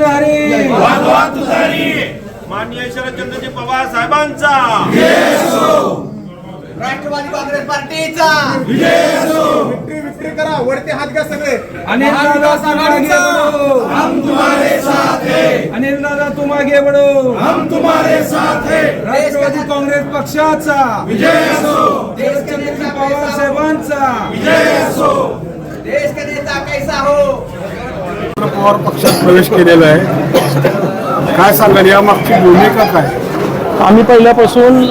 तुतारी. माननीय शरदचंद्रजी पवार साहेबांचा. राष्ट्रवादी काँग्रेस पार्टीचा. विक्री विक्री करा वरती हात घ्या सगळे. अनिल दादा हम तुम्हारे साथ हैं. अनिल दादा तुम आगे बढ़ो हम तुम्हारे साथ हैं. राष्ट्रवादी काँग्रेस पक्षाचा. विजय असो. शरदचंद्रजी पवार साहेबांचा. विजय असो. देश का नेता कैसा हो? पवार पक्षात प्रवेश केलेला आहे. काय सांगाल? या मागची भूमिका काय? आम्ही पहिल्यापासून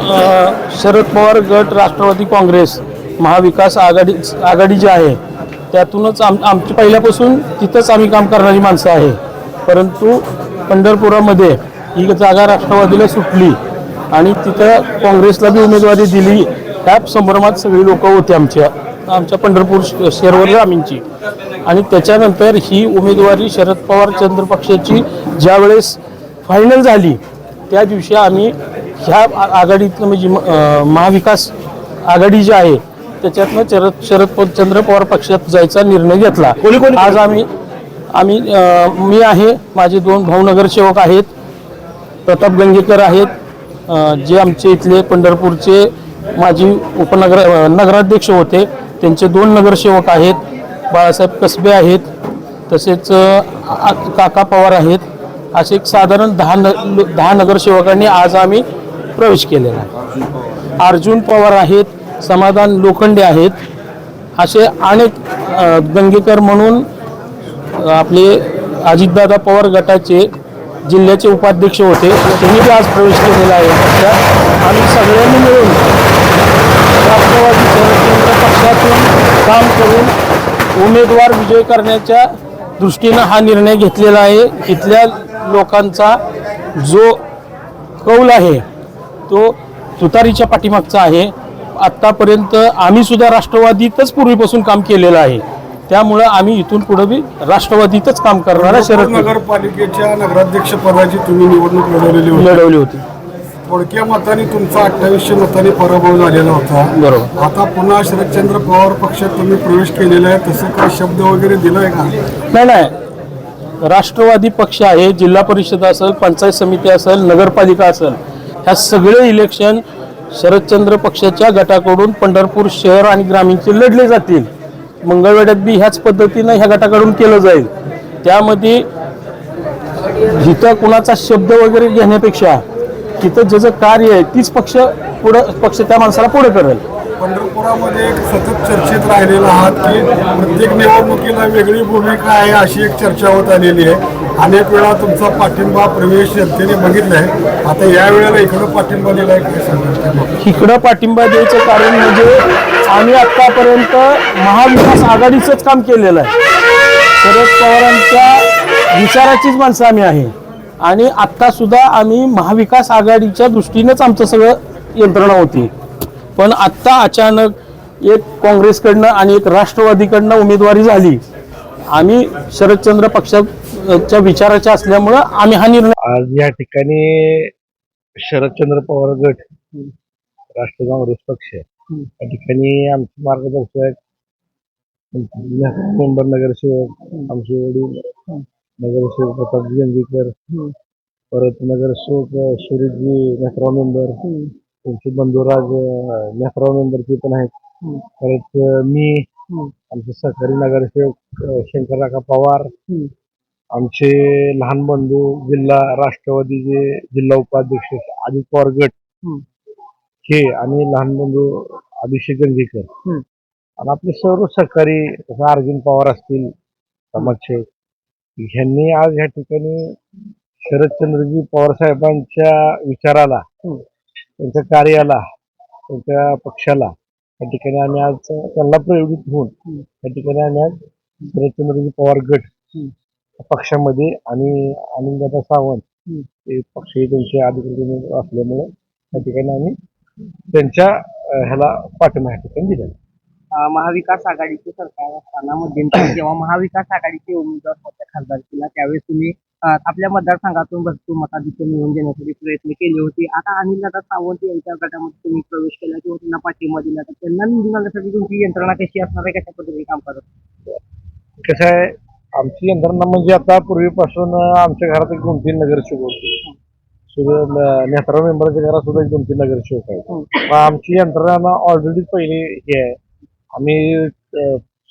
शरद पवार गट राष्ट्रवादी काँग्रेस महाविकास आघाडी आघाडी जी आहे त्यातूनच आम आमची पहिल्यापासून तिथंच आम्ही काम करणारी माणसं आहे. परंतु पंढरपुरामध्ये ही जागा राष्ट्रवादीला सुटली आणि तिथं काँग्रेसला बी उमेदवारी दिली त्या संभ्रमात सगळी लोक होती आमच्या आमच्या पंढरपूर शेरवर आमींची आणि त्याच्यानंतर ही उमेदवारी शरद पवार चंद्र पक्षाची ज्यावेळेस फायनल झाली त्या दिवशी आम्ही ह्या आघाडीतनं म्हणजे महाविकास आघाडी जी आहे त्याच्यातनं शरद शरद चंद्र पवार पक्षात जायचा निर्णय घेतला. आज आम्ही आम्ही मी आहे माझे दोन भाऊ नगरसेवक आहेत प्रताप गंगेकर आहेत जे आमचे इथले पंढरपूरचे माजी उपनगर नगराध्यक्ष होते त्यांचे दोन नगरसेवक आहेत बाळासाहेब कसबे आहेत तसेच काका पवार आहेत असे एक साधारण दहा न दहा नगरसेवकांनी आज आम्ही प्रवेश केलेला आहे. अर्जुन पवार आहेत समाधान लोखंडे आहेत असे अनेक गंगेकर म्हणून आपले अजितदादा पवार गटाचे जिल्ह्याचे उपाध्यक्ष होते त्यांनी आज प्रवेश केलेला आहे. आम्ही सगळे मिळून राष्ट्रवादी शरदचंद्र पक्षातून काम करून उमेदवार विजय करण्याच्या दृष्टीनं हा निर्णय घेतलेला आहे. इथल्या लोकांचा जो कौल आहे तो तुतारीच्या पाठीमागचा आहे. आत्तापर्यंत आम्ही सुद्धा राष्ट्रवादीतच पूर्वीपासून काम केलेलं आहे. त्यामुळं आम्ही इथून पुढे बी राष्ट्रवादीतच काम करणारा शरद नगरपालिकेच्या नगराध्यक्ष पदाची तुम्ही निवडणूक लढवलेली लढवली होती. थोडक्या मताने तुमचा अठ्ठावीसशे मतांनी पराभव झालेला होता. बरोबर. आता पुन्हा शरदचंद्र पवार पक्षात तुम्ही प्रवेश केलेला आहे. तसं काय शब्द वगैरे दिलाय का? नाही नाही. राष्ट्रवादी पक्ष आहे जिल्हा परिषद असेल पंचायत समिती असेल नगरपालिका असेल ह्या सगळे इलेक्शन शरदचंद्र पक्षाच्या गटाकडून पंढरपूर शहर आणि ग्रामीणचे लढले जातील. मंगळवेड्यात बी ह्याच पद्धतीनं ह्या गटाकडून केलं जाईल. त्यामध्ये जिथं कुणाचा शब्द वगैरे घेण्यापेक्षा तिथं ज्याचं कार्य आहे तीच पक्ष पुढं पक्ष त्या माणसाला पुढे करेल. पंढरपुरामध्ये एक सतत चर्चेत राहिलेला आहात की प्रत्येक निवडणुकीला वेगळी भूमिका आहे अशी एक चर्चा होत आलेली आहे. अनेक वेळा तुमचा पाठिंबा प्रवेश जनतेने बघितलाय आता या वेळेला इकडं पाठिंबा काय सांगाल इकडं पाठिंबा द्यायचं कारण म्हणजे आम्ही आत्तापर्यंत महाविकास आघाडीचंच काम केलेलं आहे. शरद पवारांच्या विचाराचीच माणसं आम्ही आहे. आणि आत्ता सुद्धा आम्ही महाविकास आघाडीच्या दृष्टीनेच आमचं सगळं यंत्रणा होती. पण आत्ता अचानक एक काँग्रेसकडनं आणि एक राष्ट्रवादीकडनं उमेदवारी झाली. आम्ही शरदचंद्र पक्षाच्या विचाराच्या असल्यामुळं आम्ही हा निर्णय आज या ठिकाणी शरदचंद्र पवार गट राष्ट्र काँग्रेस पक्ष या ठिकाणी आमचे मार्गदर्शक मेंबर नगरसेवक आमचे वडील नगरसेवक प्रताप गंजीकर परत नगरसेवक सुरेशजी नेत्राव मेंबर त्यांचे बंधुराज नेत्राव मेंबरचे पण आहेत. परत मी आमचे सहकारी नगरसेवक शंकरराका पवार आमचे लहान बंधू जिल्हा राष्ट्रवादीचे जिल्हा उपाध्यक्ष अजित पवार गट हे आणि लहान बंधू अभिषेक गंजीकर आणि आपले सर्व सहकारी जसं अर्जुन पवार असतील समाजसेवक ह्यांनी आज ह्या ठिकाणी शरदचंद्रजी पवार साहेबांच्या विचाराला त्यांच्या कार्याला त्यांच्या पक्षाला या ठिकाणी आम्ही आज त्यांना प्रेरित होऊन या ठिकाणी आम्ही आज शरदचंद्रजी पवार गट पक्षामध्ये आणि आनंददादा सावंत हे पक्षही त्यांचे अधिकृत असल्यामुळे त्या ठिकाणी आम्ही त्यांच्या ह्याला पाठिंबा या ठिकाणी दिलेला महाविकास आघाडीचे सरकार असताना मध्यंतरी जेव्हा महाविकास आघाडीचे उमेदवार होते खासदारकीला त्यावेळेस तुम्ही आपल्या मतदारसंघातून भरपूर मताधिक्य मिळवून देण्यासाठी प्रयत्न केले होते. आता अनिलदादा सावंत यांच्या गटामध्ये तुम्ही प्रवेश केला किंवा त्यांना पाठिंबा दिला तर त्यांना निवडून आणण्यासाठी तुमची यंत्रणा कशी असणार आहे? कशा पद्धतीने काम करत कसं आहे आमची यंत्रणा म्हणजे आता पूर्वीपासून आमच्या घरात एक दोन तीन नगरसेवक होते. नेत्रा मेंबरच्या घरात सुद्धा एक दोन तीन नगरसेवक आहेत आमची यंत्रणा ऑलरेडी पहिली हे आहे. आम्ही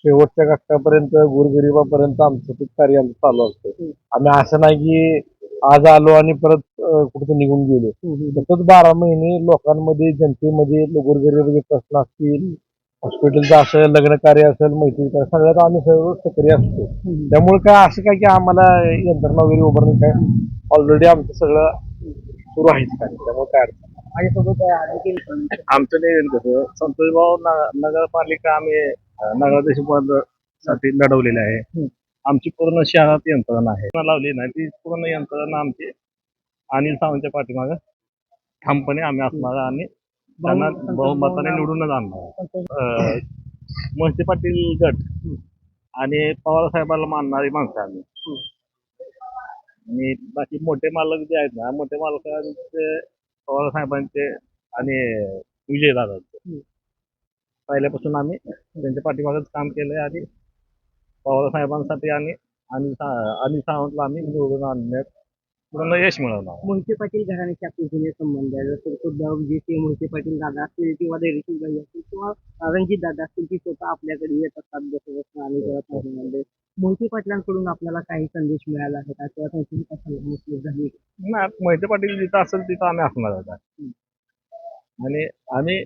शेवटच्या घटकापर्यंत गोरगरिबापर्यंत आमचं ते कार्य आमचं चालू असतं. आम्ही असं नाही की आज आलो आणि परत कुठं निघून गेलो. सतत बारा महिने लोकांमध्ये जनतेमध्ये गोरगरिबाचे प्रश्न असतील हॉस्पिटलचं असेल लग्न कार्य असेल मैत्री कार्य सगळ्यात आम्ही सर्व सक्रिय असतो. त्यामुळे काय असं काय की आम्हाला यंत्रणा वगैरे उभारणी काय? ऑलरेडी आमचं सगळं सुरू आहेच. काय त्यामुळे काय अडचण. माझ्यासोबत आमचं नियोजन कसं संतोष भाऊ नगरपालिका आम्ही नगराध्यक्ष पदसाठी लढवलेले आहे. आमची पूर्ण शहरात यंत्रणा आहे. लावली नाही ती पूर्ण यंत्रणा आमची अनिल सावंतच्या पाठीमागं ठामपणे आम्ही असणार आणि त्यांना बहुमताने निवडूनच आणणार मोहिते पाटील गट आणि पवार साहेबांना मानणारी माणसं आम्ही. आणि बाकी मोठे मालक जे आहेत ना मोठे मालकांचे पवार साहेबांचे आणि विजयदादांचे पहिल्यापासून आम्ही त्यांच्या पाठीमागच काम केलंय आणि पवार साहेबांसाठी आणि आणि सावंतला आम्ही निवडून आणण्यात पूर्ण यश मिळवणार मोहिते पाटील घराण्याचे आपले जुने संबंध आहे जसं सुद्धा जे ते मोहिते पाटील दादा असतील किंवा धैर्यशील भाई असतील किंवा रणजित दादा असतील ती स्वतः आपल्याकडे येत असतात बसत आणि करत मोहिते पाटलांकडून आपल्याला काही संदेश मिळाला आहे का? किंवा त्यांची विकास झाली का? नाही मोहिते पाटील जिथं असेल तिथं आम्ही असणार आता. आणि आम्ही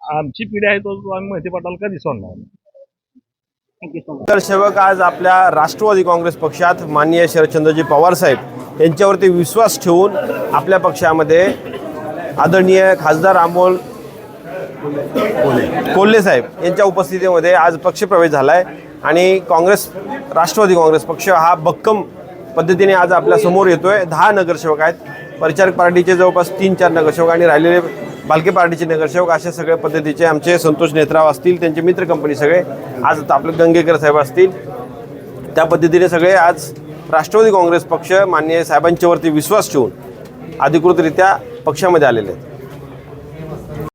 आमची पिढी आहे तो आम्ही मोहिते पाटील कधी सोडणार तर थँक्यू नगरसेवक आज आपल्या राष्ट्रवादी काँग्रेस पक्षात माननीय शरदचंद्रजी पवार साहेब यांच्यावरती विश्वास ठेवून आपल्या पक्षामध्ये आदरणीय खासदार अमोल कोल्हे साहेब यांच्या उपस्थितीमध्ये आज पक्षप्रवेश झाला आहे आणि काँग्रेस राष्ट्रवादी काँग्रेस पक्ष हा भक्कम पद्धतीने आज आपल्यासमोर येतोय. दहा नगरसेवक आहेत. परिचारक पार्टीचे जवळपास तीन चार नगरसेवक आणि राहिलेले बालके पार्टीचे नगरसेवक अशा सगळ्या पद्धतीचे आमचे संतोष नेत्राव असतील त्यांचे मित्र कंपनी सगळे. आज आता आपले गंगेकर साहेब असतील. त्या पद्धतीने सगळे आज राष्ट्रवादी काँग्रेस पक्ष माननीय साहेबांच्यावरती विश्वास ठेवून अधिकृतरित्या पक्षामध्ये आलेले आहेत.